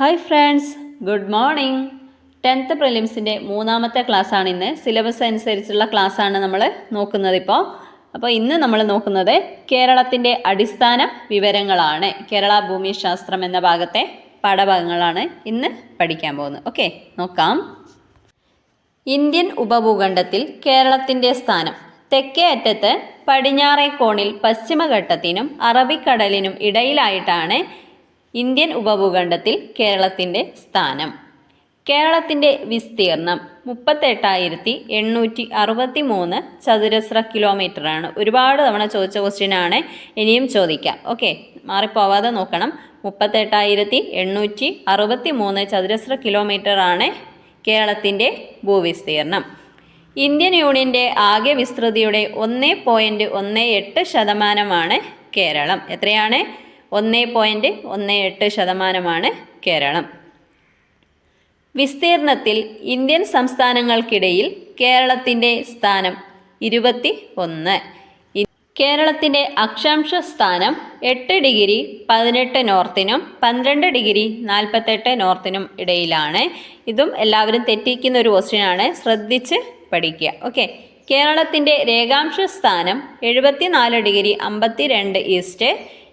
Hi friends good morning tenth പ്രിലിംസിന്റെ മൂന്നാമത്തെ ക്ലാസ്സാണ് ഇന്ന്. സിലബസ് അനുസരിച്ചുള്ള ക്ലാസ്സാണ് നമ്മൾ നോക്കുന്നത് ഇപ്പോൾ അപ്പോൾ ഇന്ന് നമ്മൾ നോക്കുന്നത് കേരളത്തിന്റെ അടിസ്ഥാന വിവരങ്ങളാണ്. കേരള ഭൂമിശാസ്ത്രം എന്ന ഭാഗത്തെ പാഠഭാഗങ്ങളാണ് ഇന്ന് പഠിക്കാൻ പോകുന്നത്. ഓക്കെ നോക്കാം. ഇന്ത്യൻ ഉപഭൂഖണ്ഡത്തിൽ കേരളത്തിന്റെ സ്ഥാനം. തെക്കേ അറ്റത്ത് പടിഞ്ഞാറേ കോണിൽ പശ്ചിമഘട്ടത്തിനും അറബിക്കടലിനും ഇടയിലായിട്ടാണ് ഇന്ത്യൻ ഉപഭൂഖണ്ഡത്തിൽ കേരളത്തിന്റെ സ്ഥാനം. കേരളത്തിന്റെ വിസ്തീർണം മുപ്പത്തെട്ടായിരത്തി എണ്ണൂറ്റി അറുപത്തി മൂന്ന് ചതുരശ്ര കിലോമീറ്ററാണ്. ഒരുപാട് തവണ ചോദിച്ച ക്വസ്റ്റ്യൻ ആണ്. ഇനിയും ചോദിക്കാം. ഓക്കെ മാറിപ്പോവാതെ നോക്കണം. മുപ്പത്തെട്ടായിരത്തി എണ്ണൂറ്റി അറുപത്തി മൂന്ന് ചതുരശ്ര കിലോമീറ്റർ ആണ് കേരളത്തിന്റെ ഭൂവിസ്തീർണം ഇന്ത്യൻ യൂണിയന്റെ ആകെ വിസ്തൃതിയുടെ ഒന്ന് പോയിന്റ് ഒന്ന് എട്ട് ശതമാനമാണ് കേരളം. എത്രയാണ്? ഒന്ന് പോയിന്റ് ഒന്ന് എട്ട് ശതമാനമാണ് കേരളം. വിസ്തീർണത്തിൽ ഇന്ത്യൻ സംസ്ഥാനങ്ങൾക്കിടയിൽ കേരളത്തിന്റെ സ്ഥാനം ഇരുപത്തി ഒന്ന് കേരളത്തിന്റെ അക്ഷാംശ സ്ഥാനം എട്ട് ഡിഗ്രി പതിനെട്ട് നോർത്തിനും പന്ത്രണ്ട് ഡിഗ്രി നാൽപ്പത്തെട്ട് നോർത്തിനും ഇടയിലാണ്. ഇതും എല്ലാവരും തെറ്റിക്കുന്ന ഒരു ക്വസ്റ്റ്യനാണ് ശ്രദ്ധിച്ച് പഠിക്കുക. ഓക്കെ കേരളത്തിന്റെ രേഖാംശ സ്ഥാനം എഴുപത്തിനാല് ഡിഗ്രി അമ്പത്തി രണ്ട് ഈസ്റ്റ്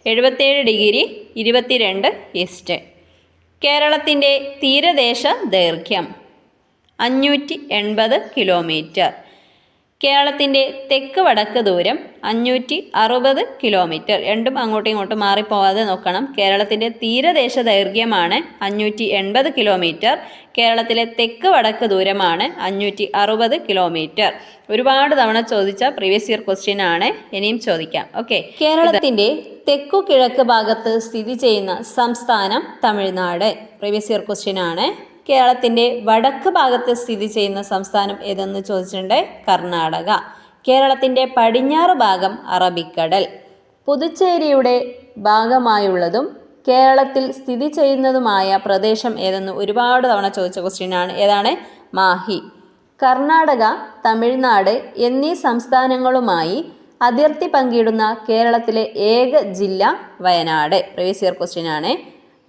എഴുപത്തേഴ് ഡിഗ്രി ഇരുപത്തിരണ്ട് ഈസ്റ്റ്. കേരളത്തിന്റെ തീരദേശ ദൈർഘ്യം അഞ്ഞൂറ്റി എൺപത് കിലോമീറ്റർ. കേരളത്തിന്റെ തെക്ക് വടക്ക് ദൂരം അഞ്ഞൂറ്റി അറുപത് കിലോമീറ്റർ. രണ്ടും അങ്ങോട്ടും ഇങ്ങോട്ടും മാറിപ്പോവാതെ നോക്കണം. കേരളത്തിന്റെ തീരദേശ ദൈർഘ്യമാണ് അഞ്ഞൂറ്റി എൺപത് കിലോമീറ്റർ. കേരളത്തിലെ തെക്ക് വടക്ക് ദൂരമാണ് അഞ്ഞൂറ്റി അറുപത് കിലോമീറ്റർ. ഒരുപാട് തവണ ചോദിച്ച പ്രീവിയസ് ഇയർ ക്വസ്റ്റ്യൻ ആണ്. ഇനിയും ചോദിക്കാം. ഓക്കെ. കേരളത്തിന്റെ തെക്കു കിഴക്ക് ഭാഗത്ത് സ്ഥിതി ചെയ്യുന്ന സംസ്ഥാനം തമിഴ്നാട്. പ്രീവിയസ് ഇയർ ക്വസ്റ്റ്യൻ ആണ്. കേരളത്തിന്റെ വടക്ക് ഭാഗത്ത് സ്ഥിതി ചെയ്യുന്ന സംസ്ഥാനം ഏതെന്ന് ചോദിച്ചിട്ടുണ്ട്? കർണാടക. കേരളത്തിന്റെ പടിഞ്ഞാറ് ഭാഗം അറബിക്കടൽ. പുതുച്ചേരിയുടെ ഭാഗമായുള്ളതും കേരളത്തിൽ സ്ഥിതി ചെയ്യുന്നതുമായ പ്രദേശം ഏതെന്ന് ഒരുപാട് തവണ ചോദിച്ച ക്വസ്റ്റ്യൻ ആണ്. ഏതാണ്? മാഹി. കർണാടക തമിഴ്നാട് എന്നീ സംസ്ഥാനങ്ങളുമായി അതിർത്തി പങ്കിടുന്ന കേരളത്തിലെ ഏക ജില്ല വയനാട്. പ്രീവിയസ് ഇയർ ക്വസ്റ്റ്യൻ ആണ്.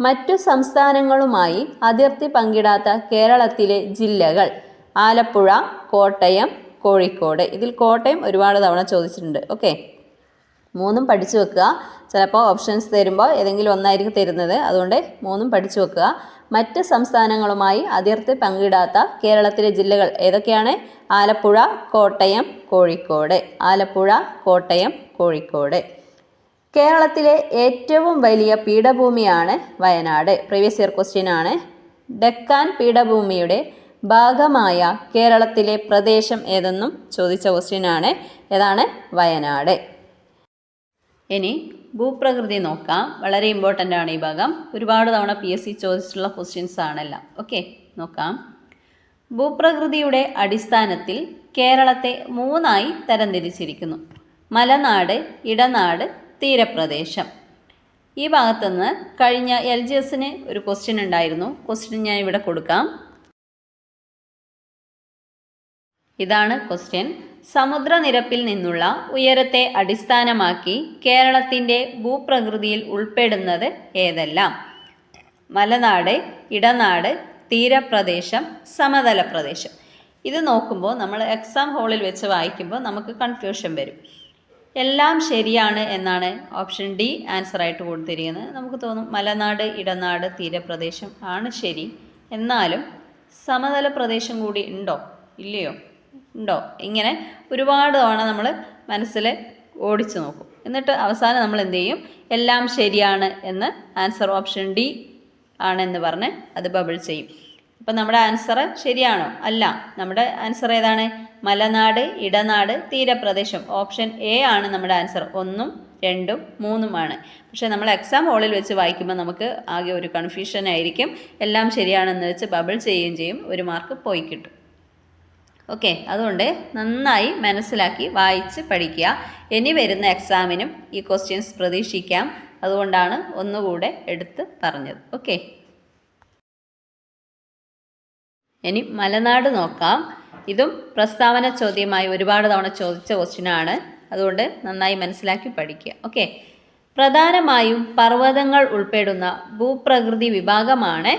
മറ്റു സംസ്ഥാനങ്ങളുമായി അതിർത്തി പങ്കിടാത്ത കേരളത്തിലെ ജില്ലകൾ ആലപ്പുഴ കോട്ടയം കോഴിക്കോട്. ഇതിൽ കോട്ടയം ഒരുപാട് തവണ ചോദിച്ചിട്ടുണ്ട്. ഓക്കെ മൂന്നും പഠിച്ചു വെക്കുക. ചിലപ്പോൾ ഓപ്ഷൻസ് തരുമ്പോൾ ഏതെങ്കിലും ഒന്നായിരിക്കും തരുന്നത്. അതുകൊണ്ട് മൂന്നും പഠിച്ചു വെക്കുക. മറ്റ് സംസ്ഥാനങ്ങളുമായി അതിർത്തി പങ്കിടാത്ത കേരളത്തിലെ ജില്ലകൾ ഏതൊക്കെയാണ്? ആലപ്പുഴ കോട്ടയം കോഴിക്കോട്. ആലപ്പുഴ കോട്ടയം കോഴിക്കോട്. കേരളത്തിലെ ഏറ്റവും വലിയ പീഠഭൂമിയാണ് വയനാട്. പ്രീവിയസ് ഇയർ ക്വസ്റ്റ്യൻ ആണ്. ഡെക്കാൻ പീഠഭൂമിയുടെ ഭാഗമായ കേരളത്തിലെ പ്രദേശം ഏതെന്നും ചോദിച്ച ക്വസ്റ്റ്യൻ ആണ്. ഏതാണ്? വയനാട്. ഇനി ഭൂപ്രകൃതി നോക്കാം. വളരെ ഇമ്പോർട്ടന്റ് ആണ് ഈ ഭാഗം. ഒരുപാട് തവണ പി എസ് സി ചോദിച്ചിട്ടുള്ള ക്വസ്റ്റ്യൻസ് ആണെല്ലാം. ഓക്കെ നോക്കാം. ഭൂപ്രകൃതിയുടെ അടിസ്ഥാനത്തിൽ കേരളത്തെ മൂന്നായി തരംതിരിച്ചിരിക്കുന്നു. മലനാട് ഇടനാട് തീരപ്രദേശം. ഈ ഭാഗത്തുനിന്ന് കഴിഞ്ഞ എൽ ജി എസിന് ഒരു ക്വസ്റ്റ്യൻ ഉണ്ടായിരുന്നു. ക്വസ്റ്റ്യൻ ഞാൻ ഇവിടെ കൊടുക്കാം. ഇതാണ് ക്വസ്റ്റ്യൻ സമുദ്രനിരപ്പിൽ നിന്നുള്ള ഉയരത്തെ അടിസ്ഥാനമാക്കി കേരളത്തിന്റെ ഭൂപ്രകൃതിയിൽ ഉൾപ്പെടുന്നത് ഏതെല്ലാം? മലനാട് ഇടനാട് തീരപ്രദേശം സമതല പ്രദേശം ഇത് നോക്കുമ്പോൾ നമ്മൾ എക്സാം ഹോളിൽ വെച്ച് വായിക്കുമ്പോൾ നമുക്ക് കൺഫ്യൂഷൻ വരും. എല്ലാം ശരിയാണ് എന്നാണ് ഓപ്ഷൻ ഡി ആൻസർ ആയിട്ട് കൊടുത്തിരിക്കുന്നത്. നമുക്ക് തോന്നും മലനാട് ഇടനാട് തീരപ്രദേശം ആണ് ശരി. എന്നാലും സമതല പ്രദേശം കൂടി ഉണ്ടോ? ഇല്ലയോ? ഉണ്ടോ? ഇങ്ങനെ ഒരുപാട് തവണ നമ്മൾ മനസ്സിൽ ഓടിച്ചു നോക്കും. എന്നിട്ട് അവസാനം നമ്മൾ എന്ത് ചെയ്യും? എല്ലാം ശരിയാണ് എന്ന് ആൻസർ ഓപ്ഷൻ ഡി ആണെന്ന് പറഞ്ഞ് അത് ബബിൾ ചെയ്യും. അപ്പം നമ്മുടെ ആൻസർ ശരിയാണോ? അല്ല. നമ്മുടെ ആൻസർ ഏതാണ്? മലനാട് ഇടനാട് തീരപ്രദേശം. ഓപ്ഷൻ എ ആണ് നമ്മുടെ ആൻസർ ഒന്നും രണ്ടും മൂന്നുമാണ് പക്ഷേ നമ്മൾ എക്സാം ഹോളിൽ വെച്ച് വായിക്കുമ്പോൾ നമുക്ക് ആകെ ഒരു കൺഫ്യൂഷൻ ആയിരിക്കും. എല്ലാം ശരിയാണെന്ന് വെച്ച് ബബിൾ ചെയ്യുകയും ചെയ്യും. ഒരു മാർക്ക് പോയി കിട്ടും. ഓക്കെ അതുകൊണ്ട് നന്നായി മനസ്സിലാക്കി വായിച്ച് പഠിക്കുക. ഇനി വരുന്ന എക്സാമിനും ഈ ക്വസ്റ്റ്യൻസ് പ്രതീക്ഷിക്കാം. അതുകൊണ്ടാണ് ഒന്നുകൂടെ എടുത്ത് പറഞ്ഞത്. ഓക്കെ ഇനി മലനാട് നോക്കാം. ഇതും പ്രസ്താവന ചോദ്യമായി ഒരുപാട് തവണ ചോദിച്ച ക്വസ്റ്റ്യനാണ് അതുകൊണ്ട് നന്നായി മനസ്സിലാക്കി പഠിക്കുക. ഓക്കെ പ്രധാനമായും പർവതങ്ങൾ ഉൾപ്പെടുന്ന ഭൂപ്രകൃതി വിഭാഗമാണ്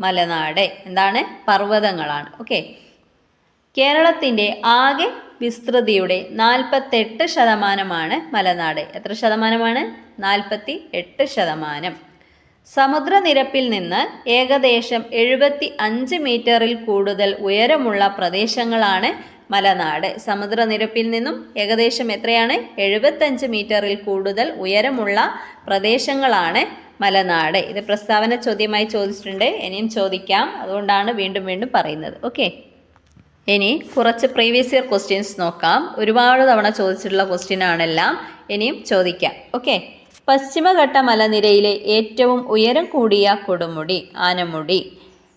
മലനാട്. എന്താണ്? പർവതങ്ങളാണ്. ഓക്കെ കേരളത്തിന്റെ ആകെ വിസ്തൃതിയുടെ നാൽപ്പത്തെട്ട് ശതമാനമാണ് മലനാട്. എത്ര ശതമാനമാണ്? നാൽപ്പത്തി എട്ട് ശതമാനം. സമുദ്രനിരപ്പിൽ നിന്ന് ഏകദേശം എഴുപത്തി അഞ്ച് മീറ്ററിൽ കൂടുതൽ ഉയരമുള്ള പ്രദേശങ്ങളാണ് മലനാട്. സമുദ്രനിരപ്പിൽ നിന്നും ഏകദേശം എത്രയാണ്? എഴുപത്തഞ്ച് മീറ്ററിൽ കൂടുതൽ ഉയരമുള്ള പ്രദേശങ്ങളാണ് മലനാട്. ഇത് പ്രസ്താവന ചോദ്യമായി ചോദിച്ചിട്ടുണ്ട്. ഇനിയും ചോദിക്കാം. അതുകൊണ്ടാണ് വീണ്ടും വീണ്ടും പറയുന്നത്. ഓക്കെ. ഇനി കുറച്ച് പ്രീവിയസ് ഇയർ ക്വസ്റ്റ്യൻസ് നോക്കാം. ഒരുപാട് തവണ ചോദിച്ചിട്ടുള്ള ക്വസ്റ്റ്യൻ ആണെല്ലാം ഇനിയും ചോദിക്കാം. ഓക്കെ. പശ്ചിമഘട്ട മലനിരയിലെ ഏറ്റവും ഉയരം കൂടിയ കൊടുമുടി ആനമുടി.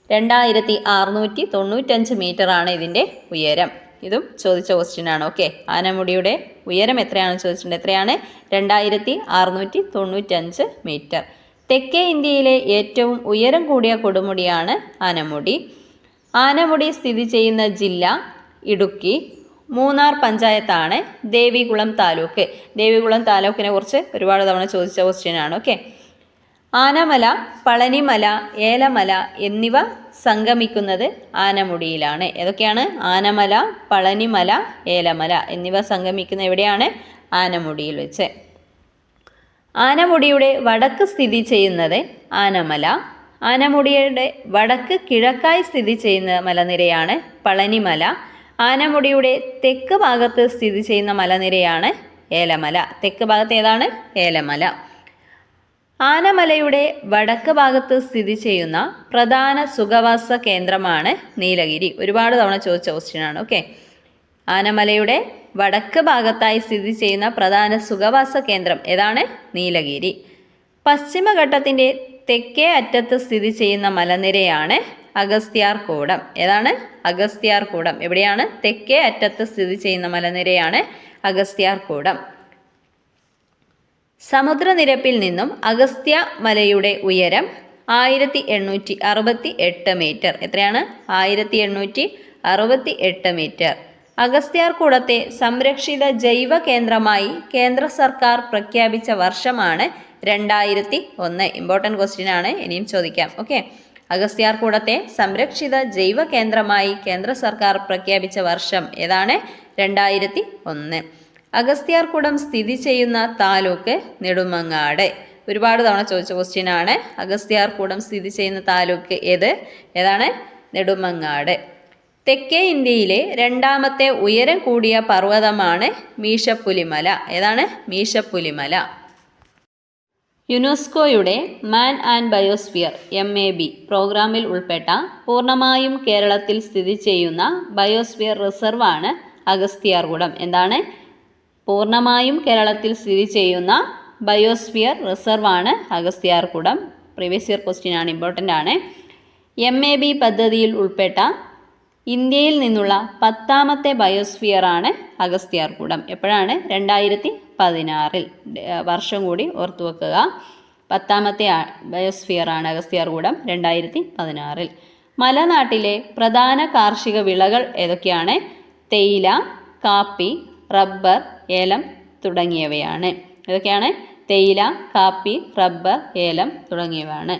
രണ്ടായിരത്തി അറുന്നൂറ്റി തൊണ്ണൂറ്റഞ്ച് മീറ്ററാണ് ഇതിന്റെ ഉയരം. ഇതും ചോദിച്ച ക്വസ്റ്റ്യൻ ആണ് ഓക്കെ ആനമുടിയുടെ ഉയരം എത്രയാണെന്ന് ചോദിച്ചിട്ടുണ്ട്? എത്രയാണ്? രണ്ടായിരത്തി അറുന്നൂറ്റി തൊണ്ണൂറ്റഞ്ച് മീറ്റർ. തെക്കേ ഇന്ത്യയിലെ ഏറ്റവും ഉയരം കൂടിയ കൊടുമുടിയാണ് ആനമുടി. ആനമുടി സ്ഥിതി ചെയ്യുന്ന ജില്ല ഇടുക്കി. മൂന്നാർ പഞ്ചായത്താണ് ദേവികുളം താലൂക്ക്. ദേവികുളം താലൂക്കിനെ കുറിച്ച് ഒരുപാട് തവണ ചോദിച്ച ക്വസ്റ്റ്യനാണ് ഓക്കെ ആനമല പളനിമല ഏലമല എന്നിവ സംഗമിക്കുന്നത് ആനമുടിയിലാണ്. ഏതൊക്കെയാണ്? ആനമല പളനിമല ഏലമല എന്നിവ സംഗമിക്കുന്ന എവിടെയാണ്? ആനമുടിയിൽ വെച്ച്. ആനമുടിയുടെ വടക്ക് സ്ഥിതി ചെയ്യുന്നത് ആനമല. ആനമുടിയുടെ വടക്ക് കിഴക്കായി സ്ഥിതി ചെയ്യുന്ന മലനിരയാണ് പളനിമല. ആനമുടിയുടെ തെക്ക് ഭാഗത്ത് സ്ഥിതി ചെയ്യുന്ന മലനിരയാണ് ഏലമല. തെക്ക് ഭാഗത്ത് ഏതാണ്? ഏലമല. ആനമലയുടെ വടക്ക് ഭാഗത്ത് സ്ഥിതി ചെയ്യുന്ന പ്രധാന സുഖവാസ കേന്ദ്രമാണ് നീലഗിരി. ഒരുപാട് തവണ ചോദിച്ച ക്വസ്റ്റ്യനാണ് ഓക്കെ ആനമലയുടെ വടക്ക് ഭാഗത്തായി സ്ഥിതി ചെയ്യുന്ന പ്രധാന സുഖവാസ കേന്ദ്രം ഏതാണ്? നീലഗിരി. പശ്ചിമഘട്ടത്തിന്റെ തെക്കേ അറ്റത്ത് സ്ഥിതി ചെയ്യുന്ന മലനിരയാണ് അഗസ്ത്യാർകൂടം. ഏതാണ്? അഗസ്ത്യാർ കൂടം എവിടെയാണ്? തെക്കേ അറ്റത്ത് സ്ഥിതി ചെയ്യുന്ന മലനിരയാണ് അഗസ്ത്യാർ കൂടം സമുദ്രനിരപ്പിൽ നിന്നും അഗസ്ത്യ മലയുടെ ഉയരം ആയിരത്തി എണ്ണൂറ്റി അറുപത്തി എട്ട് മീറ്റർ. എത്രയാണ്? ആയിരത്തി എണ്ണൂറ്റി അറുപത്തി എട്ട് മീറ്റർ. അഗസ്ത്യാർകൂടത്തെ സംരക്ഷിത ജൈവ കേന്ദ്രമായി കേന്ദ്ര സർക്കാർ പ്രഖ്യാപിച്ച വർഷമാണ് രണ്ടായിരത്തി ഒന്ന് ഇമ്പോർട്ടന്റ് ക്വസ്റ്റ്യൻ ആണ്. ഇനിയും ചോദിക്കാം. ഓക്കെ? അഗസ്ത്യാർകൂടത്തെ സംരക്ഷിത ജൈവ കേന്ദ്രമായി കേന്ദ്ര സർക്കാർ പ്രഖ്യാപിച്ച വർഷം ഏതാണ്? രണ്ടായിരത്തി ഒന്ന് അഗസ്ത്യാർകൂടം സ്ഥിതി ചെയ്യുന്ന താലൂക്ക് നെടുമങ്ങാട്. ഒരുപാട് തവണ ചോദിച്ച ക്വസ്റ്റ്യൻ ആണ്. അഗസ്ത്യാർകൂടം സ്ഥിതി ചെയ്യുന്ന താലൂക്ക് ഏത്? ഏതാണ്? നെടുമങ്ങാട്. തെക്കേ ഇന്ത്യയിലെ രണ്ടാമത്തെ ഉയരം കൂടിയ പർവതമാണ് മീശപ്പുലിമല. ഏതാണ്? മീശപ്പുലിമല. യുനെസ്കോയുടെ man and biosphere M A B പ്രോഗ്രാമിൽ ഉൾപ്പെട്ട പൂർണമായും കേരളത്തിൽ സ്ഥിതി ചെയ്യുന്ന ബയോസ്ഫിയർ റിസർവ് ആണ് അഗസ്ത്യാർകൂടം. എന്താണ്? പൂർണമായും കേരളത്തിൽ സ്ഥിതി ചെയ്യുന്ന ബയോസ്ഫിയർ റിസർവ് ആണ് അഗസ്ത്യാർകൂടം. പ്രീവിയസ് ഇയർ ക്വസ്റ്റ്യൻ ആണ് ഇമ്പോർട്ടന്റ് ആണ്. എം എ ബി പദ്ധതിയിൽ ഉൾപ്പെട്ട ഇന്ത്യയിൽ നിന്നുള്ള പത്താമത്തെ ബയോസ്ഫിയറാണ് അഗസ്ത്യാർകൂടം. എപ്പോഴാണ്? രണ്ടായിരത്തി പതിനാറിൽ വർഷം കൂടി ഓർത്തു വെക്കുക. പത്താമത്തെ ബയോസ്ഫിയറാണ് അഗസ്ത്യാർകൂടം രണ്ടായിരത്തി പതിനാറിൽ മലനാട്ടിലെ പ്രധാന കാർഷിക വിളകൾ ഏതൊക്കെയാണ്? തേയില കാപ്പി റബ്ബർ ഏലം തുടങ്ങിയവയാണ്. ഏതൊക്കെയാണ്? തേയില കാപ്പി റബ്ബർ ഏലം തുടങ്ങിയവയാണ്.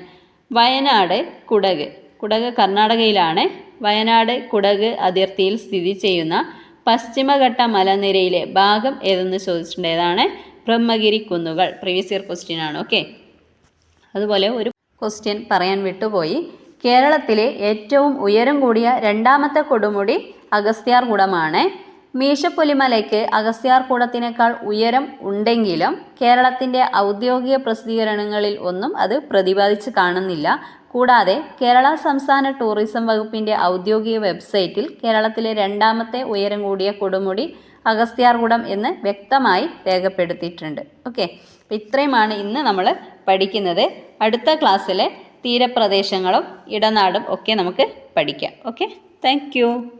വയനാട് കുടക്. കുടക് കർണാടകയിലാണ്. വയനാട് കുടക് അതിർത്തിയിൽ സ്ഥിതി ചെയ്യുന്ന പശ്ചിമഘട്ട മലനിരയിലെ ഭാഗം ഏതെന്ന് ചോദിച്ചിട്ടുണ്ട് ഏതാണ് ബ്രഹ്മഗിരി കുന്നുകൾ പ്രീവിയസ് ഇയർ ക്വസ്റ്റ്യൻ ആണ് ഓക്കെ അതുപോലെ ഒരു ക്വസ്റ്റ്യൻ പറയാൻ വിട്ടുപോയി. കേരളത്തിലെ ഏറ്റവും ഉയരം കൂടിയ രണ്ടാമത്തെ കൊടുമുടി അഗസ്ത്യാർകൂടമാണ് മീശപ്പുലിമലയ്ക്ക് അഗസ്ത്യാർകൂടത്തിനേക്കാൾ ഉയരം ഉണ്ടെങ്കിലും കേരളത്തിന്റെ ഔദ്യോഗിക പ്രസിദ്ധീകരണങ്ങളിൽ ഒന്നും അത് പ്രതിപാദിച്ച് കാണുന്നില്ല. കൂടാതെ കേരള സംസ്ഥാന ടൂറിസം വകുപ്പിന്റെ ഔദ്യോഗിക വെബ്സൈറ്റിൽ കേരളത്തിലെ രണ്ടാമത്തെ ഉയരം കൂടിയ കൊടുമുടി അഗസ്ത്യാർകൂടം എന്ന് വ്യക്തമായി രേഖപ്പെടുത്തിയിട്ടുണ്ട്. ഓക്കെ. അപ്പം ഇത്രയുമാണ് ഇന്ന് നമ്മൾ പഠിക്കുന്നത്. അടുത്ത ക്ലാസ്സിലെ തീരപ്രദേശങ്ങളും ഇടനാടും ഒക്കെ നമുക്ക് പഠിക്കാം. ഓക്കെ. താങ്ക്